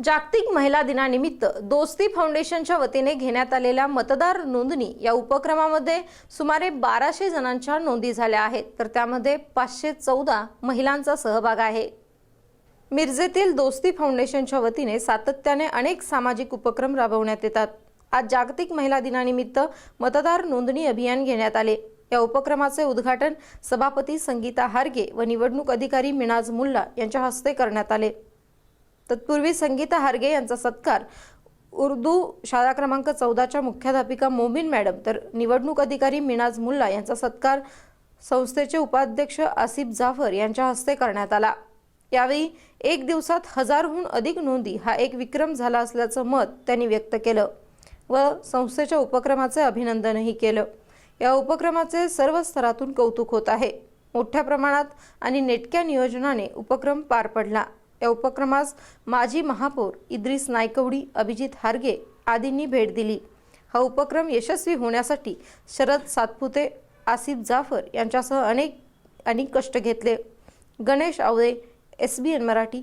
जागतिक महिला दिनानिमित्त दोस्ती फाउंडेशनच्या वतीने घेण्यात आलेल्या मतदार नोंदणी या उपक्रमामध्ये सुमारे बाराशे जणांच्या नोंदी झाल्या आहेत. तर त्यामध्ये पाचशे चौदा महिलांचा सहभाग आहे. मिरजेतील दोस्ती फाउंडेशनच्या वतीने सातत्याने अनेक सामाजिक उपक्रम राबवण्यात येतात. आज जागतिक महिला दिनानिमित्त मतदार नोंदणी अभियान घेण्यात आले. या उपक्रमाचे उद्घाटन सभापती संगीता हारगे व निवडणूक अधिकारी मिनाज मुल्ला यांच्या हस्ते करण्यात आले. तत्पूर्वी संगीता हारगे यांचा सत्कार उर्दू शाळा क्रमांक चौदाच्या मुख्याध्यापिका मोमीन मॅडम तर निवडणूक अधिकारी मिनाज मुल्ला यांचा सत्कार संस्थेचे उपाध्यक्ष आसिफ जाफर यांच्या हस्ते करण्यात आला. यावेळी एक दिवसात हजारहून अधिक नोंदी हा एक विक्रम झाला असल्याचं मत त्यांनी व्यक्त केलं व संस्थेच्या उपक्रमाचे अभिनंदनही केलं. या उपक्रमाचे सर्व स्तरातून कौतुक होत आहे. मोठ्या प्रमाणात आणि नेटक्या नियोजनाने उपक्रम पार पडला. या उपक्रमास माजी महापौर इद्रिस नायकवडी अभिजित हारगे आदींनी भेट दिली. हा उपक्रम यशस्वी होण्यासाठी शरद सातपुते आसिफ जाफर यांच्यासह अनेक आणि कष्ट घेतले. Ganesh Awale S B N Marathi.